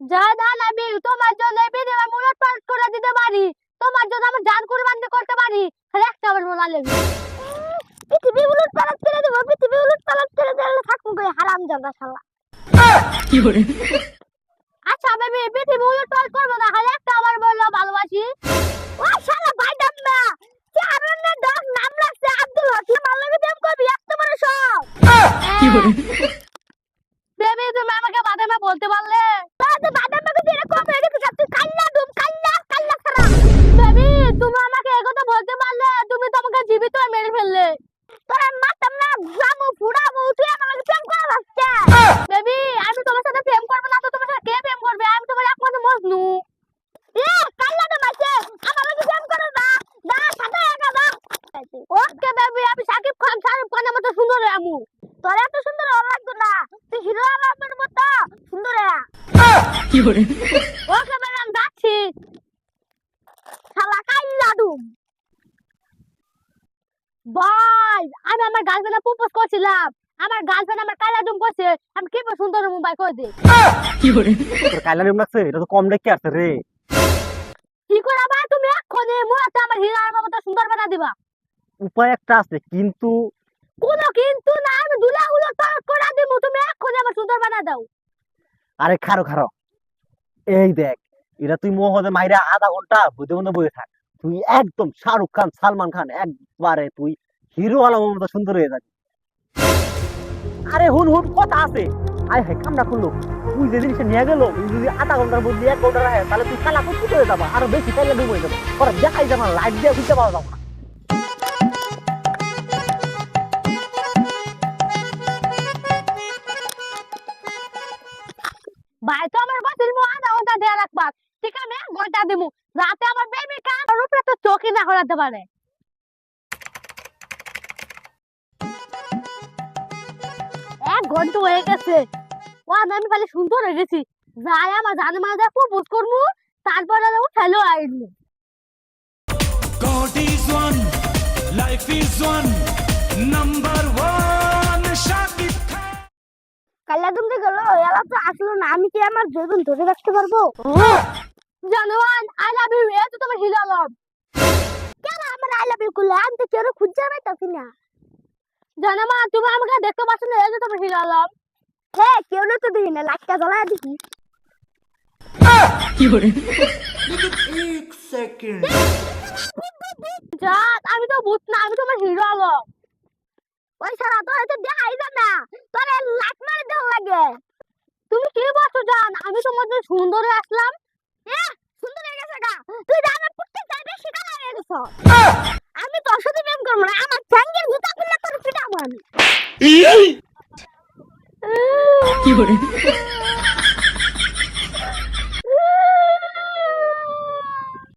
জান আমি তোমার জন্য বিনিময় মুলত পালট করে দিতে পারি। তোমার জন্য আমার জান কুরবান করতে পারি। খালি একটা আমার মনে লেগে পৃথিবী উলট পালট করে দেবো পৃথিবী উলট পালট করে দিলে থাকব করে হারাম জানা শালা। আচ্ছা বেবি পৃথিবী উলট পালট করব না খালি একটা আমার বলল ভালোবাসি। ও শালা বাইদাম না চারণের ডগ নাম রাখছে আব্দুল হাকিম লগে প্রেম করবি এত বড় সব। বেবি তুমি আমাকে বাদামে বলতে পারলে? জীবিত মেরে ফেললে। তোরা মারতাম না জামু ফুড়াবো তুই আমার লগে প্রেম করা লাগছে বেবি, আমি তোমার সাথে প্রেম করব না, তো তোমার সাথে কে প্রেম করবে? আমি তোমার একমাত্র মজনু। এ কাল্লা ডুম আছে আমার লগে প্রেম করো না। না সাথে একা না ওকে বেবি, আমি সাকিব খান শাহরুখ খানের মতো সুন্দর আমু। তোর এত সুন্দর ওর লাগতো না। তুই আমি আমার গার্লফ্রেন্ডে প্রপোজ করছিলাম। আমার গার্লফ্রেন্ড আমার কাইল্লা ডুম করছে আমি কি সুন্দর মোবাইল করে দিই কাইলা নিয়ম লাগছে এটা তো কম দেখে আসছে রে। কি করে ভাই তুমি? এক্ষুনি মুরাতে আমার হিরো আলমের মতো সুন্দর বানা দিবা। উপায় একটা আছে কিন্তু কোনো কিন্তু না আমি দুলা উলট পালট করে দিব তুমি এক্ষুনি আমার সুন্দর বানা দাও। আরে খারো খারো। এই দেখ এটা তুই মোহদে মাইরা আধা ঘণ্টা বুঝে বন্ধে বসে থাক। তুই একদম শাহরুখ খান সালমান খান একবারে তুই হিরো আলমের মতো সুন্দর হয়ে যাবি। আরে হুন হুন, কথা আছে। আয় হাই কামড়া খুললো তুই যে জিনিসটা নিয়ে গেল যদি আধা ঘণ্টার মধ্যে এক ঘণ্টা রাখে, তাহলে তুই খেলা করতে হয়ে যাব, আরও বেশি খেলে ডুব হয়ে যাবে। পরে দেখাই যাবে লাইট দিয়ে বুঝতে পারা যাবে। ভাই, তো আমার বাসির মো, আধা ঘণ্টা দেয়া রাখবা ঠিক আছে ঘণ্টা দিমু। রাতে আমার বেবি আর উপরে তো চোখই না হরাতে পারে। এক ঘণ্টা হয়ে গেছে। ও আমি খালি হয়ে গেছি। যাই আমার জানে মানে প্রপোজ করব তারপরে Ainu God is one, life is one, number one, Shakib Khan. কাল্লা তুমি গেল এলা তো আসলো না আমি কি আমার জীবন ধরে রাখতে পারব? জানোয়ান আই লাভ ইউ এ তো তোমার হিলালাম কেন আমার আই লাভ ইউ করলে? আমি তো কেউ খুঁজে পাইতাছি না। জানামা তুমি আমাকে দেখতে পাচ্ছ না এই যে হিলালাম। হ্যাঁ কেউ না তো দেখি না লাইটটা জ্বলায় দেখি। জাত আমি তো বুঝ না আমি তোমার হিরো আলম ওই সারা তো দেখাই যায় না তোর লাইট মারে দেওয়া লাগে। তুমি কি বলছো জান আমি তোমার জন্য সুন্দর হয়ে আসলাম। সুন্দর হয়ে গেছে গা। তুই জানা বেশি কালা হয়ে গেছো। আমি তোর সাথে প্রেম করব না আমার চ্যাঙ্গের জুতা পিটাবো আমি